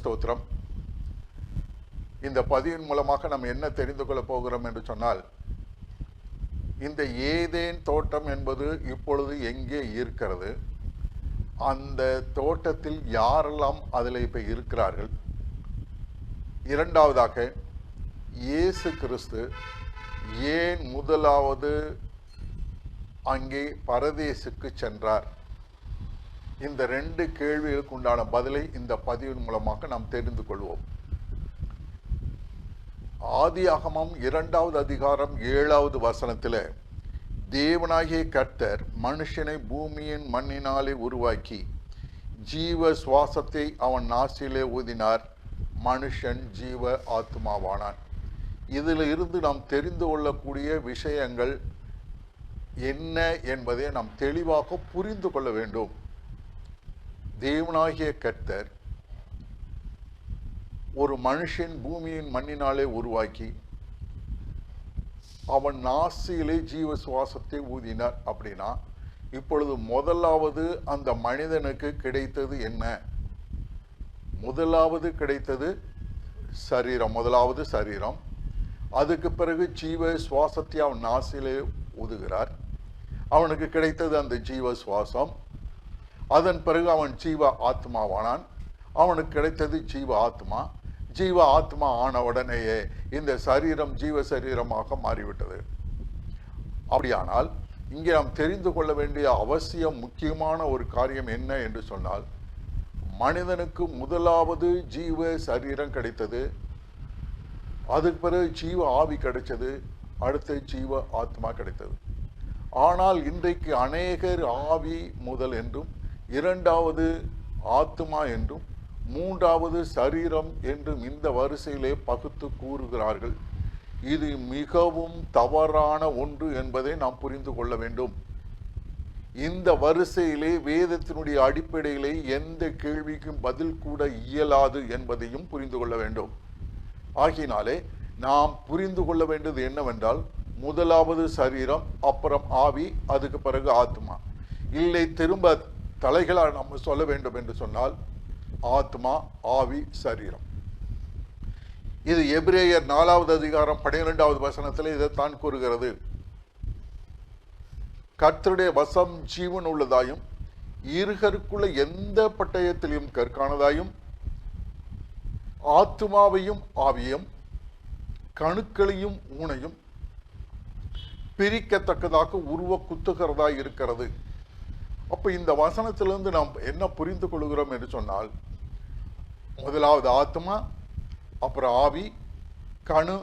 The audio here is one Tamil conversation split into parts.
ஸ்தோத்திரம். இந்த பதிவின் மூலமாக நம்ம என்ன தெரிந்து கொள்ள போகிறோம் என்று சொன்னால் இந்த ஏதேன் தோட்டம் என்பது இப்பொழுது எங்கே இருக்கிறது? அந்த தோட்டத்தில் யாரெல்லாம் அதில் இப்போ இருக்கிறார்கள்? இரண்டாவதாக இயேசு கிறிஸ்து ஏன் முதலாவது அங்கே பரதேசுக்கு சென்றார்? இந்த ரெண்டு கேள்விகளுக்கு உண்டான பதிலை இந்த பதிவின் மூலமாக நாம் தெரிந்து கொள்வோம். ஆதியாகமம் இரண்டாவது அதிகாரம் ஏழாவது வசனத்தில் தேவனாகிய கர்த்தர் மனுஷனை பூமியின் மண்ணினாலே உருவாக்கி ஜீவ சுவாசத்தை அவன் நாசிலே ஊதினார். மனுஷன் ஜீவ ஆத்மாவானான் இதில் இருந்து நாம் தெரிந்து கொள்ளக்கூடிய விஷயங்கள் என்ன என்பதை நாம் தெளிவாக புரிந்து கொள்ள வேண்டும். தேவனாகிய கர்த்தர் ஒரு மனுஷன் பூமியின் மண்ணினாலே உருவாக்கி அவன் நாசியிலே ஜீவ சுவாசத்தை ஊதினார் அப்படின்னா இப்பொழுது முதலாவது அந்த மனிதனுக்கு கிடைத்தது என்ன? முதலாவது கிடைத்தது சரீரம் முதலாவது சரீரம். அதுக்கு பிறகு ஜீவ சுவாசத்தை அவன் நாசிலே ஊதுகிறார். அவனுக்கு கிடைத்தது அந்த ஜீவ சுவாசம் அதன் பிறகு அவன் ஜீவ ஆத்மாவானான். அவனுக்கு கிடைத்தது ஜீவ ஆத்மா. ஜீவ ஆத்மா ஆன உடனேயே இந்த சரீரம் ஜீவ சரீரமாக மாறிவிட்டது. அப்படியானால் இங்கே நாம் தெரிந்து கொள்ள வேண்டிய அவசியம் முக்கியமான ஒரு காரியம் என்ன என்று சொன்னால் மனிதனுக்கு முதலாவது ஜீவ சரீரம் கிடைத்தது. அதுக்கு பிறகு ஜீவ ஆவி கிடைச்சது. அடுத்து ஜீவ ஆத்மா கிடைத்தது. ஆனால் இன்றைக்கு அநேகர் ஆவி முதல் என்றும் இரண்டாவது ஆத்மா என்றும் மூன்றாவது சரீரம் என்றும் இந்த வரிசையிலே பகுத்து கூறுகிறார்கள். இது மிகவும் தவறான ஒன்று என்பதை நாம் புரிந்து கொள்ள வேண்டும். இந்த வரிசையிலே வேதத்தினுடைய அடிப்படையிலே எந்த கேள்விக்கும் பதில் கூட இயலாது என்பதையும் புரிந்து கொள்ள வேண்டும். ஆகினாலே நாம் புரிந்து கொள்ள வேண்டியது என்னவென்றால் முதலாவது சரீரம் அப்புறம் ஆவி அதுக்கு பிறகு ஆத்மா இல்லை திரும்ப தலைகளாக நம்ம சொல்ல வேண்டும் என்று சொன்னால் ஆத்மா ஆவி சரீரம். இது எபிரேயர் நாலாவது அதிகாரம் பன்னிரெண்டாவது வசனத்தில் இதைத்தான் கூறுகிறது. கர்த்தருடைய வசம் ஜீவன் உள்ளதாயும் இருகருக்குள்ள எந்த பட்டயத்திலையும் கற்கானதாயும் ஆத்மாவையும் ஆவியும் கணுக்களையும் ஊனையும் பிரிக்கத்தக்கதாக உருவ குத்துகிறதா இருக்கிறது. அப்போ இந்த வசனத்திலிருந்து நாம் என்ன புரிந்து கொள்கிறோம் என்று சொன்னால் முதலாவது ஆத்மா அப்புறம் ஆவி கணு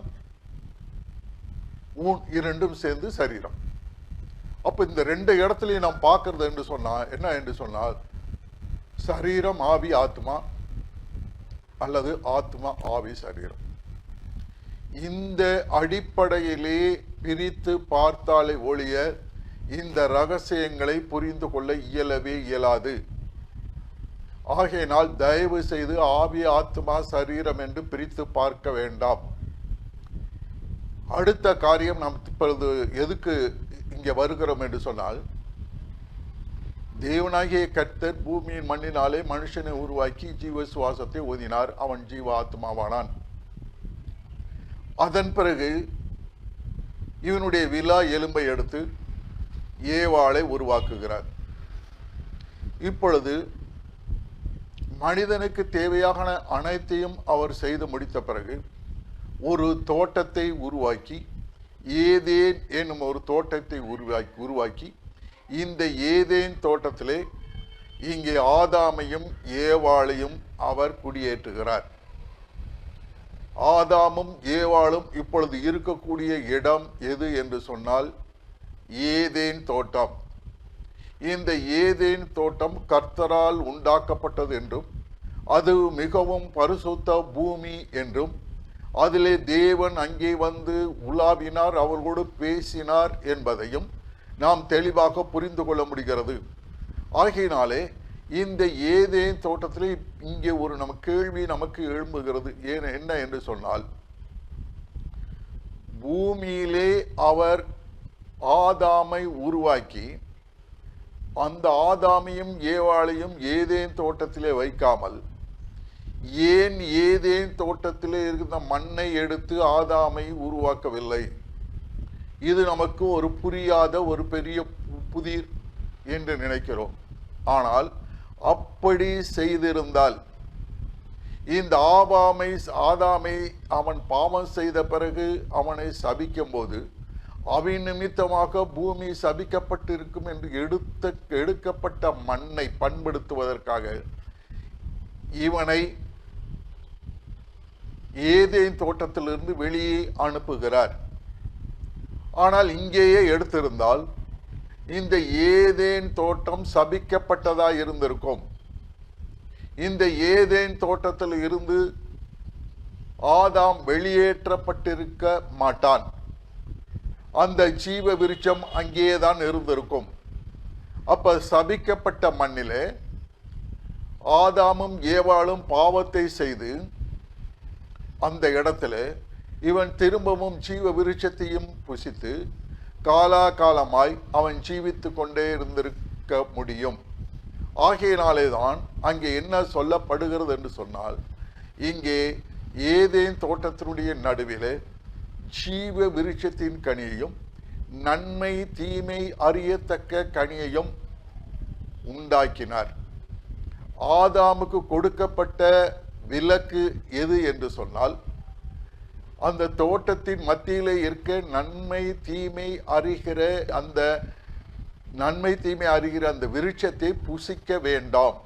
ஊன் இரண்டும் சேர்ந்து சரீரம். அப்போ இந்த ரெண்டு இடத்துலையும் நாம் பார்க்கறது என்று சொன்னால் என்ன என்று சொன்னால் சரீரம் ஆவி ஆத்மா அல்லது ஆத்மா ஆவி சரீரம். இந்த அடிப்படையிலே பிரித்து பார்த்தாலே ஒழிய இந்த ரகசியங்களை புரிந்து கொள்ள இயலவே இயலாது. ஆகையினால் தயவு செய்து ஆவி ஆத்மா சரீரம் என்று பிரித்து பார்க்க வேண்டாம். அடுத்த காரியம் நாம் இப்பொழுது எதுக்கு இங்கே வருகிறோம் என்று சொன்னால் தேவனாகிய கர்த்தர் பூமியின் மண்ணினாலே மனுஷனை உருவாக்கி ஜீவ சுவாசத்தை ஓதினார் அவன் ஜீவ ஆத்மாவானான் அதன் பிறகு இவனுடைய விழா எலும்பை எடுத்து ஏவாளை உருவாக்குகிறார். இப்பொழுது மனிதனுக்கு தேவையான அனைத்தையும் அவர் செய்து முடித்த பிறகு ஒரு தோட்டத்தை உருவாக்கி ஏதேன் என்னும் ஒரு தோட்டத்தை உருவாக்கி உருவாக்கி இந்த ஏதேன் தோட்டத்திலே இங்கே ஆதாமையும் ஏவாளையும் அவர் குடியேற்றுகிறார். ஆதாமும் ஏவாளும் இப்பொழுது இருக்கக்கூடிய இடம் எது என்று சொன்னால் ஏதேன் தோட்டம். இந்த ஏதேன் தோட்டம் கர்த்தரால் உண்டாக்கப்பட்டது என்றும் அது மிகவும் பரிசுத்த பூமி என்றும் அதிலே தேவன் அங்கே வந்து உலாவினார் அவர்களோடு பேசினார் என்பதையும் நாம் தெளிவாக புரிந்து கொள்ள முடிகிறது. ஆகையினாலே இந்த ஏதேன் தோட்டத்திலே இங்கே ஒரு நம்ம கேள்வி நமக்கு எழும்புகிறது. ஏன் என்ன என்று சொன்னால் பூமியிலே அவர் ஆதாமை உருவாக்கி அந்த ஆதாமையும் ஏவாளையும் ஏதேன் தோட்டத்திலே வைக்காமல் ஏன் ஏதேன் தோட்டத்திலே இருந்த மண்ணை எடுத்து ஆதாமை உருவாக்கவில்லை? இது நமக்கு ஒரு புரியாத ஒரு பெரிய பு- புதிர் என்று நினைக்கிறோம். ஆனால் அப்படி செய்திருந்தால் இந்த ஆபாமை ஆதாமை அவன் பாவம் செய்த பிறகு அவனை சபிக்கும் போது அவன் நிமித்தமாக பூமி சபிக்கப்பட்டிருக்கும் என்று எடுத்த எடுக்கப்பட்ட மண்ணை பண்படுத்துவதற்காக இவனை ஏதேன் தோட்டத்திலிருந்து வெளியே அனுப்புகிறார். ஆனால் இங்கேயே எடுத்திருந்தால் இந்த ஏதேன் தோட்டம் சபிக்கப்பட்டதா இருந்திருக்கும். இந்த ஏதேன் தோட்டத்தில் இருந்து ஆதாம் வெளியேற்றப்பட்டிருக்க மாட்டான். அந்த ஜீவ விருட்சம் அங்கேயே தான் இருந்திருக்கும். அப்ப சபிக்கப்பட்ட மண்ணிலே ஆதாமும் ஏவாளும் பாவத்தை செய்து அந்த இடத்துல இவன் திரும்பவும் ஜீவ விருட்சத்தையும் புசித்து காலாகாலமாய் அவன் ஜீவித்து கொண்டே இருந்திருக்க முடியும். ஆகையினாலே தான் அங்கே என்ன சொல்லப்படுகிறது என்று சொன்னால் இங்கே ஏதேன் தோட்டத்தினுடைய நடுவிலே ஜீவ விருட்சத்தின் கனியையும் நன்மை தீமை அறியத்தக்க கனியையும் உண்டாக்கினார். ஆதாமுக்கு கொடுக்கப்பட்ட விலக்கு எது என்று சொன்னால் அந்த தோட்டத்தின் மத்தியிலே இருக்க நன்மை தீமை அறிகிற அந்த நன்மை தீமை அறிகிற அந்த விருட்சத்தை புசிக்க வேண்டாம்.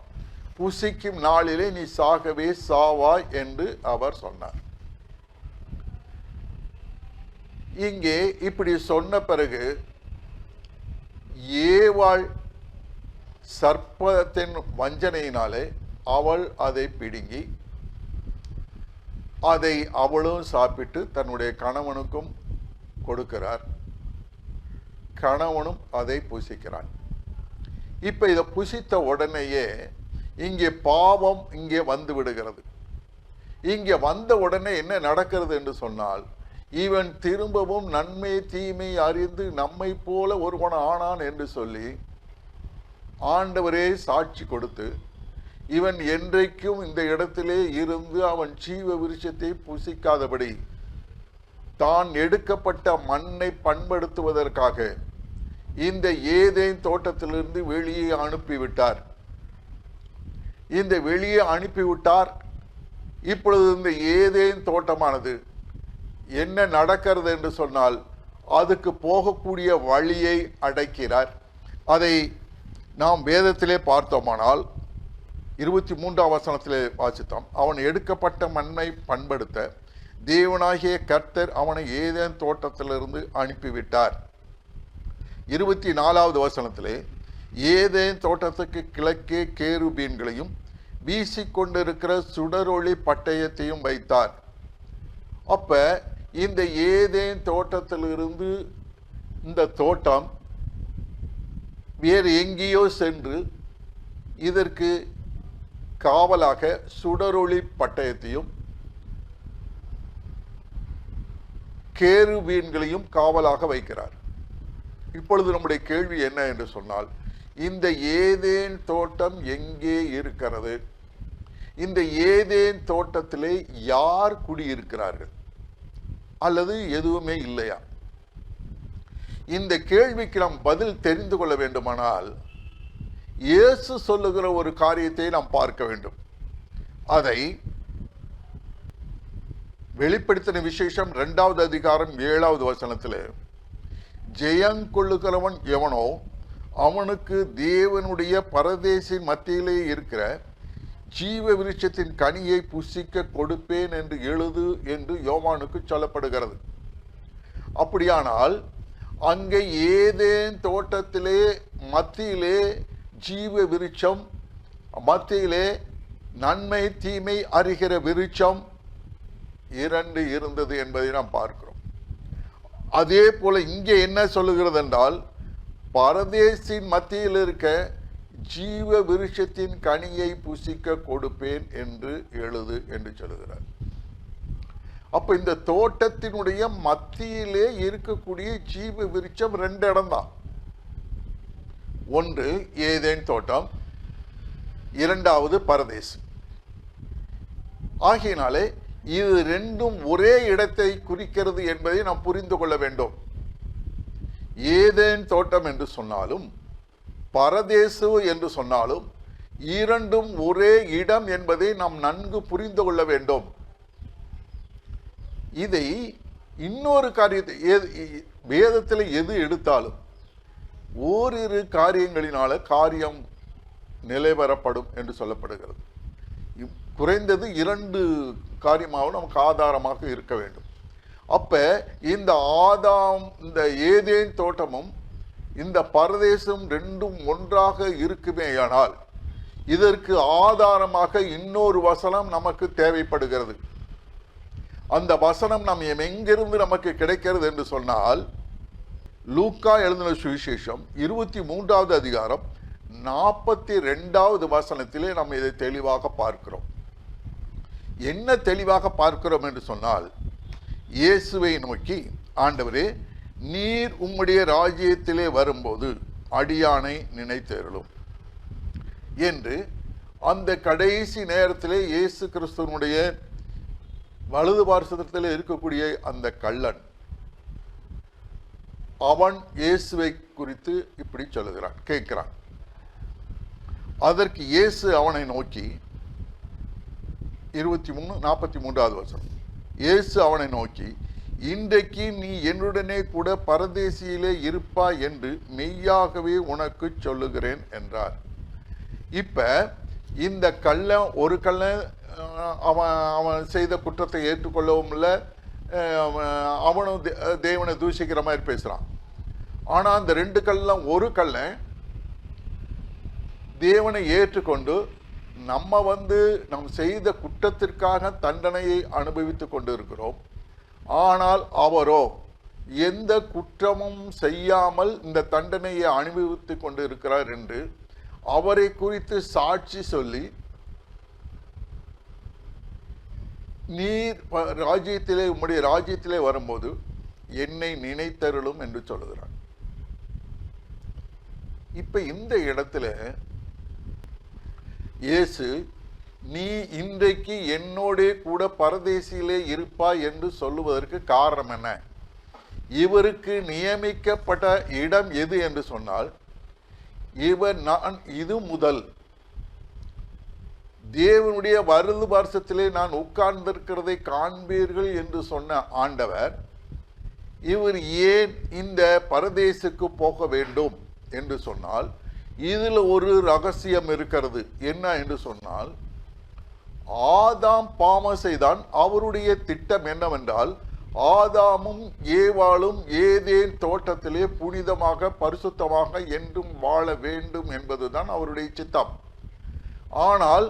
புசிக்கும் நாளிலே நீ சாகவே சாவாய் என்று அவர் சொன்னார். இங்கே இப்படி சொன்ன பிறகு ஏவாள் சர்ப்பத்தின் வஞ்சனையினாலே அவள் அதை பிடுங்கி அதை அவளும் சாப்பிட்டு தன்னுடைய கணவனுக்கும் கொடுக்கிறார். கணவனும் அதை புசிக்கிறான். இப்போ இதை புசித்த உடனேயே இங்கே பாவம் இங்கே வந்து விடுகிறது. இங்கே வந்த உடனே என்ன நடக்கிறது என்று சொன்னால் இவன் திரும்பவும் நன்மை தீமை அறிந்து நம்மை போல ஒருவன் ஆனான் என்று சொல்லி ஆண்டவரே சாட்சி கொடுத்து இவன் என்றைக்கும் இந்த இடத்திலே இருந்து அவன் ஜீவ விருட்சத்தை புசிக்காதபடி தான் எடுக்கப்பட்ட மண்ணை பண்படுத்துவதற்காக இந்த ஏதேன் தோட்டத்திலிருந்து வெளியே அனுப்பிவிட்டார். இந்த வெளியே அனுப்பிவிட்டார். இப்பொழுது இந்த ஏதேன் தோட்டமானது என்ன நடக்கிறது என்று சொன்னால் அதுக்கு போகக்கூடிய வழியை அடைக்கிறார். அதை நாம் வேதத்திலே பார்த்தோமானால் இருபத்தி மூன்றாம் வசனத்திலே வாசித்தோம். அவன் எடுக்கப்பட்ட மண்ணை பண்படுத்த தேவனாகிய கர்த்தர் அவனை ஏதேன் தோட்டத்திலிருந்து அனுப்பிவிட்டார். இருபத்தி நாலாவது வசனத்திலே ஏதேன் தோட்டத்துக்கு கிழக்கே கேருபீன்களையும் வீசிக்கொண்டிருக்கிற சுடரொளி பட்டயத்தையும் வைத்தார். அப்போ இந்த ஏதேன் தோட்டத்திலிருந்து இந்த தோட்டம் வேறு எங்கேயோ சென்று இதற்கு காவலாக சுடரொளி பட்டயத்தையும் கேருபீன்களையும் காவலாக வைக்கிறார். இப்பொழுது நம்முடைய கேள்வி என்ன என்று சொன்னால் இந்த ஏதேன் தோட்டம் எங்கே இருக்கிறது? இந்த ஏதேன் தோட்டத்திலே யார் குடியிருக்கிறார்கள்? அல்லது எதுவுமே இல்லையா? இந்த கேள்விக்கு நாம் பதில் தெரிந்து கொள்ள வேண்டுமானால் இயேசு சொல்லுகிற ஒரு காரியத்தை நாம் பார்க்க வேண்டும். அதை வெளிப்படுத்தின விசேஷம் இரண்டாவது அதிகாரம் ஏழாவது வசனத்தில் ஜெயங்கொள்ளுகிறவன் எவனோ அவனுக்கு தேவனுடைய பரதேசின் மத்தியிலே இருக்கிற ஜீவ விருட்சத்தின் கனியை புசிக்க கொடுப்பேன் என்று எழுது என்று யோவானுக்கு சொல்லப்படுகிறது. அப்படியானால் அங்கே ஏதேன் தோட்டத்திலே மத்தியிலே ஜீவ விருட்சம் மத்தியிலே நன்மை தீமை அறிகிற விருட்சம் இரண்டு இருந்தது என்பதை நாம் பார்க்கிறோம். அதே போல இங்கே என்ன சொல்லுகிறது என்றால் பரதேசின் மத்தியில் இருக்க ஜீவ விருஷத்தின் கனியை புசிக்க கொடுப்பேன் என்று எழுது என்று சொல்கிறார் அப்ப இந்த தோட்டத்தினுடைய மத்தியிலே இருக்கக்கூடிய ஜீவ விருட்சம் ரெண்டு இடம்தான். ஒன்று ஏதேன் தோட்டம் இரண்டாவது பரதேஸ் ஆகையினாலே இது ரெண்டும் ஒரே இடத்தை குறிக்கிறது என்பதை நாம் புரிந்து கொள்ள வேண்டும். ஏதேன் தோட்டம் என்று சொன்னாலும் பரதேசு என்று சொன்னாலும் இரண்டும் ஒரே இடம் என்பதை நாம் நன்கு புரிந்து கொள்ள வேண்டும். இதை இன்னொரு காரியத்தை வேதத்தில் எது எடுத்தாலும் ஓரிரு காரியங்களினால காரியம் நிலைவரப்படும் என்று சொல்லப்படுகிறது. குறைந்தது இரண்டு காரியமாகவும் நமக்கு ஆதாரமாக இருக்க வேண்டும். அப்ப இந்த ஆதாம் இந்த ஏதேன் தோட்டமும் இந்த பரதேசம் ரெண்டும் ஒன்றாக இருக்குமேயானால் இதற்கு ஆதாரமாக இன்னொரு வசனம் நமக்கு தேவைப்படுகிறது. அந்த வசனம் நம் எங்கிருந்து நமக்கு கிடைக்கிறது என்று சொன்னால் லூக்கா எழுதின சுவிசேஷம் இருபத்தி மூன்றாவது அதிகாரம் நாற்பத்தி ரெண்டாவது வசனத்திலே நாம் இதை தெளிவாக பார்க்கிறோம். என்ன தெளிவாக பார்க்கிறோம் என்று சொன்னால் இயேசுவை நோக்கி ஆண்டவரே நீர் உம்முடைய ராஜ்யத்திலே வரும்போது அடியானை நினைத்தருளும் என்று அந்த கடைசி நேரத்திலே இயேசு கிறிஸ்துவனுடைய வலது பார்சத்தில் இருக்கக்கூடிய அந்த கள்ளன் அவன் இயேசுவை குறித்து இப்படி சொல்லுகிறான் கேட்கிறான். அதற்கு இயேசு அவனை நோக்கி இருபத்தி மூணு நாற்பத்தி மூன்றாவது வருஷம் இயேசு அவனை நோக்கி இன்றைக்கு நீ என்னுடனே கூட பரதேசியிலே இருப்பாய் என்று மெய்யாகவே உனக்கு சொல்லுகிறேன் என்றார். இப்ப இந்த கள்ளன் ஒரு கள்ளன் அவன் அவன் செய்த குற்றத்தை ஏற்றுக்கொள்ளவும் இல்லை அவனும் தே- தேவனை தூஷிக்கிற மாதிரி பேசுறான். ஆனா அந்த ரெண்டு கள்ளம் ஒரு கள்ளன் தேவனை ஏற்றுக்கொண்டு நம்ம வந்து நாம் செய்த குற்றத்திற்காக தண்டனையை அனுபவித்துக் கொண்டிருக்கிறோம். ஆனால் அவரோ எந்த குற்றமும் செய்யாமல் இந்த தண்டனையை அனுபவித்து கொண்டு இருக்கிறார் என்று அவரை குறித்து சாட்சி சொல்லி நீர் ராஜ்யத்திலே உம்முடைய ராஜ்யத்திலே வரும்போது என்னை நினைத்தருளும் என்று சொல்லுகிறார். இப்ப இந்த இடத்துல இயேசு நீ இன்றைக்கு என்னோடே கூட பரதேசியிலே இருப்பாய் என்று சொல்லுவதற்கு காரணம் என்ன? இவருக்கு நியமிக்கப்பட்ட இடம் எது என்று சொன்னால் இவர் நான் இது முதல். தேவனுடைய வருது வருஷத்திலே நான் உட்கார்ந்திருக்கிறதை காண்பீர்கள் என்று சொன்ன ஆண்டவர் இவர் ஏன் இந்த பரதேசுக்கு போக வேண்டும் என்று சொன்னால் இதில் ஒரு ரகசியம் இருக்கிறது. என்ன என்று சொன்னால் ஆதாம் பாவம் செய்தான் அவருடைய திட்டம் என்னவென்றால் ஆதாமும் ஏவாளும் ஏதேன் தோட்டத்திலே புனிதமாக பரிசுத்தமாக என்றும் வாழ வேண்டும் என்பதுதான் அவருடைய சித்தம். ஆனால்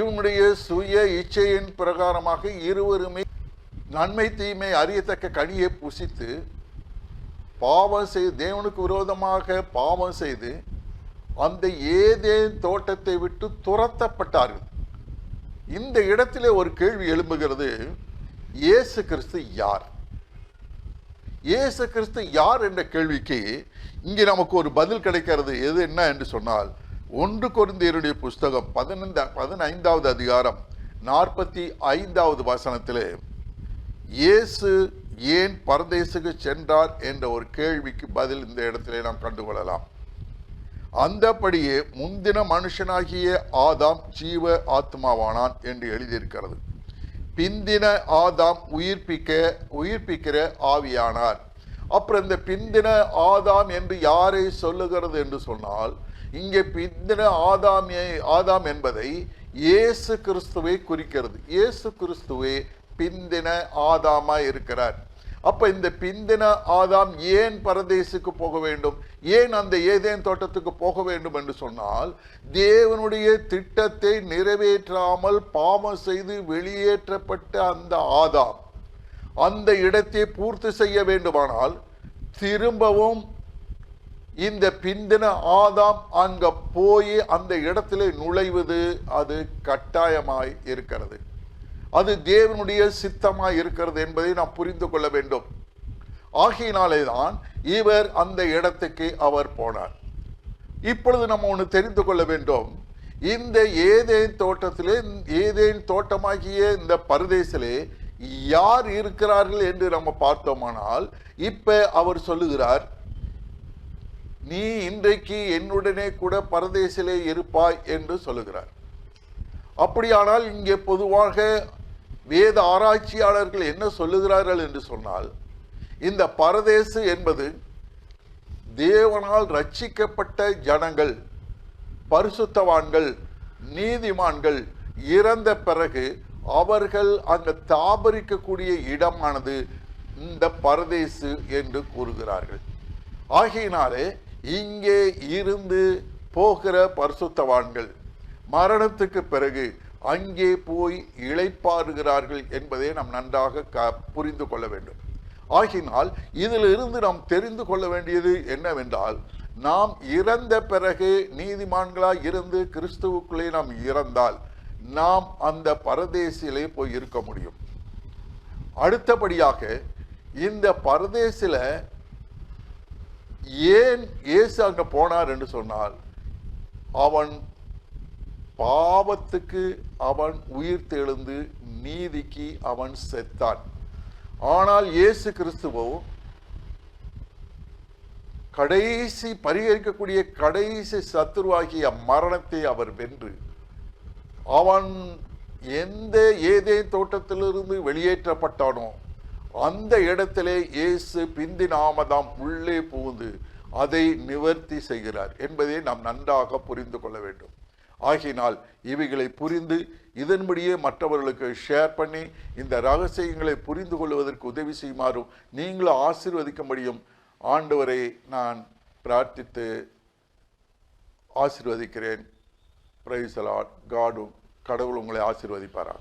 இவனுடைய சுய இச்சையின் பிரகாரமாக இருவருமே நன்மை தீமை அறியத்தக்க கனியை புசித்து பாவம் செய்து தேவனுக்கு விரோதமாக பாவம் செய்து அந்த ஏதேன் தோட்டத்தை விட்டு துரத்தப்பட்டார்கள். இந்த இடத்திலே ஒரு கேள்வி எழும்புகிறது. இயேசு கிறிஸ்து யார்? இயேசு கிறிஸ்து யார் என்ற கேள்விக்கு இங்கே நமக்கு ஒரு பதில் கிடைக்கிறது. எது என்ன என்று சொன்னால் ஒன்று கொரிந்தியருடைய புஸ்தகம் பதினைந்த பதினைந்தாவது அதிகாரம் நாற்பத்தி ஐந்தாவது வசனத்தில் இயேசு ஏன் பரதேசுக்கு சென்றார் என்ற ஒரு கேள்விக்கு பதில் இந்த இடத்திலே நாம் கண்டுகொள்ளலாம். அந்தபடியே முந்தின மனுஷனாகிய ஆதாம் ஜீவ ஆத்மாவானான் என்று எழுதியிருக்கிறது. பிந்தின ஆதாம் உயிர்ப்பிக்க உயிர்ப்பிக்கிற ஆவியானார். அப்புறம் இந்த பிந்தின ஆதாம் என்று யாரை சொல்லுகிறது என்று சொன்னால் இங்கே பிந்தின ஆதாம் ஆதாம் என்பதை இயேசு கிறிஸ்துவை குறிக்கிறது. இயேசு கிறிஸ்துவே பிந்தின ஆதாமா இருக்கிறார். அப்ப இந்த பிந்தின ஆதாம் ஏன் பரதேசுக்கு போக வேண்டும்? ஏன் அந்த ஏதேன் தோட்டத்துக்கு போக வேண்டும் என்று சொன்னால் தேவனுடைய திட்டத்தை நிறைவேற்றாமல் பாவம் செய்து வெளியேற்றப்பட்ட அந்த ஆதாம் அந்த இடத்தை பூர்த்தி செய்ய வேண்டுமானால் திரும்பவும் இந்த பிந்தின ஆதாம் அங்க போய் அந்த இடத்திலே நுழைவது அது கட்டாயமாய் இருக்கிறது. அது தேவனுடைய சித்தமாக இருக்கிறது என்பதை நாம் புரிந்து கொள்ள வேண்டும். ஆகையினாலே தான் இவர் அந்த இடத்துக்கு அவர் போனார். இப்பொழுது நம்ம ஒன்று தெரிந்து கொள்ள வேண்டும். இந்த ஏதேன் தோட்டத்திலே ஏதேன் தோட்டமாகிய இந்த பரதேசிலே யார் இருக்கிறார்கள் என்று நம்ம பார்த்தோமானால் இப்ப அவர் சொல்லுகிறார் நீ இன்றைக்கு என்னுடனே கூட பரதேசிலே இருப்பாய் என்று சொல்லுகிறார். அப்படியானால் இங்கே பொதுவாக வேத ஆராய்ச்சியாளர்கள் என்ன சொல்லுகிறார்கள் என்று சொன்னால் இந்த பரதேசு என்பது தேவனால் ரட்சிக்கப்பட்ட ஜனங்கள் பரிசுத்தவான்கள் நீதிமான்கள் இறந்த பிறகு அவர்கள் அங்கு தாபரிக்கக்கூடிய இடமானது இந்த பரதேசு என்று கூறுகிறார்கள். ஆகையினாலே இங்கே இருந்து போகிற பரிசுத்தவான்கள் மரணத்துக்கு பிறகு அங்கே போய் இளைப்பாறுகிறார்கள் என்பதை நாம் நன்றாக க புரிந்து கொள்ள வேண்டும். ஆகினால் இதிலிருந்து நாம் தெரிந்து கொள்ள வேண்டியது என்னவென்றால் நாம் இறந்த பிறகு நீதிமான்களாக இருந்து கிறிஸ்துவுக்குள்ளே நாம் இறந்தால் நாம் அந்த பரதேசிலே போய் இருக்க முடியும். அடுத்தபடியாக இந்த பரதேசில் ஏன் இயேசு அங்கே போனார் என்று சொன்னால் அவன் பாவத்துக்கு அவன் உயிர் தெழுந்து நீதிக்கு அவன் செத்தான். ஆனால் இயேசு கிறிஸ்துவோ கடைசி பரிகரிக்கக்கூடிய கடைசி சத்துருவாகிய மரணத்தை அவர் வென்று அவன் எந்த ஏதே தோட்டத்திலிருந்து வெளியேற்றப்பட்டானோ அந்த இடத்திலே இயேசு பிந்தி நாமதாம் உள்ளே புகுந்து அதை நிவர்த்தி செய்கிறார் என்பதை நாம் நன்றாக புரிந்து கொள்ள வேண்டும். ஆகினால் இவைகளை புரிந்து இதன்படியே மற்றவர்களுக்கு ஷேர் பண்ணி இந்த ரகசியங்களை புரிந்து கொள்வதற்கு உதவி செய்யுமாறும் நீங்களும் ஆசீர்வதிக்கும்படியும் ஆண்டவரை நான் பிரார்த்தித்து ஆசிர்வதிக்கிறேன். பிரைசலாட் காடும் கடவுள் உங்களை ஆசீர்வதிப்பாராக.